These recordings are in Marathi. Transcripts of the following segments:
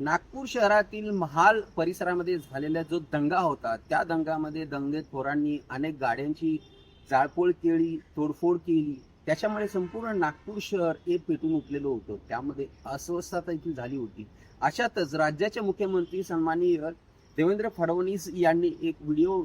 नागपूर शहरातील महाल परिसरामध्ये झालेला जो दंगा होता त्या दंगामध्ये दंगेखोरांनी अनेक गाड्यांची जाळपोळ केली तोडफोड केली. त्याच्यामुळे संपूर्ण नागपूर शहर हे पेटून उठलेलं होतं. त्यामध्ये अस्वस्थता देखील झाली होती. अशातच राज्याचे मुख्यमंत्री सन्माननीय देवेंद्र फडणवीस यांनी एक व्हिडिओ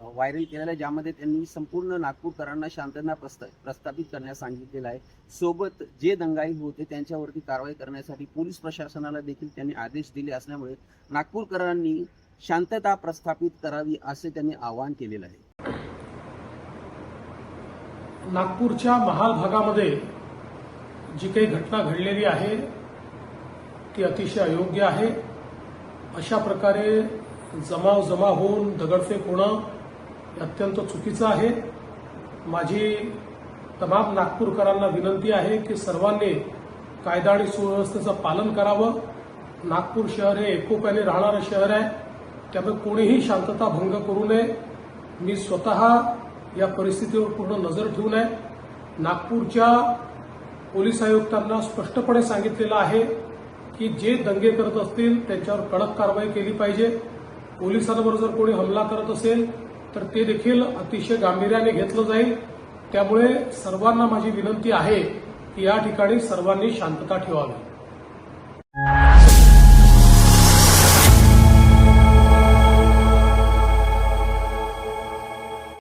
व्हायरल केलेला आहे ज्यामध्ये त्यांनी संपूर्ण नागपूरकरांना शांतता प्रस्ता प्रस्थापित करण्यास सांगितलेलं आहे. सोबत जे दंगाई होते त्यांच्यावरती कारवाई करण्यासाठी पोलीस प्रशासनाला देखील त्यांनी आदेश दिले असल्यामुळे नागपूरकरांनी शांतता प्रस्थापित करावी असे त्यांनी आवाहन केलेलं आहे. नागपूरच्या महाल भागामध्ये जी काही घटना घडलेली आहे ती अतिशय अयोग्य आहे. अशा प्रकारे जमाव जमा होऊन दगडफेक होणं अत्यंत चुकीचं आहे. माझी तमाम नागपूरकरांना विनंती आहे की सर्वांनी कायदा आणि सुव्यवस्थेचं पालन करावं. नागपूर शहर हे एकोप्याने राहणारं शहर आहे. त्यामुळे कोणीही शांतता भंग करू नये. मी स्वतः या परिस्थितीवर पूर्ण नजर ठेवून आहे. नागपूरच्या पोलीस आयुक्तांना स्पष्टपणे सांगितलेलं आहे की जे दंगे करत असतील त्यांच्यावर कडक कारवाई केली पाहिजे. पोलिसांवर जर कोणी हमला करत असेल तर ते देखील अतिशय गांभीर्याने घेतलं जाईल. त्यामुळे सर्वांना माझी विनंती आहे की या ठिकाणी सर्वांनी शांतता ठेवावी.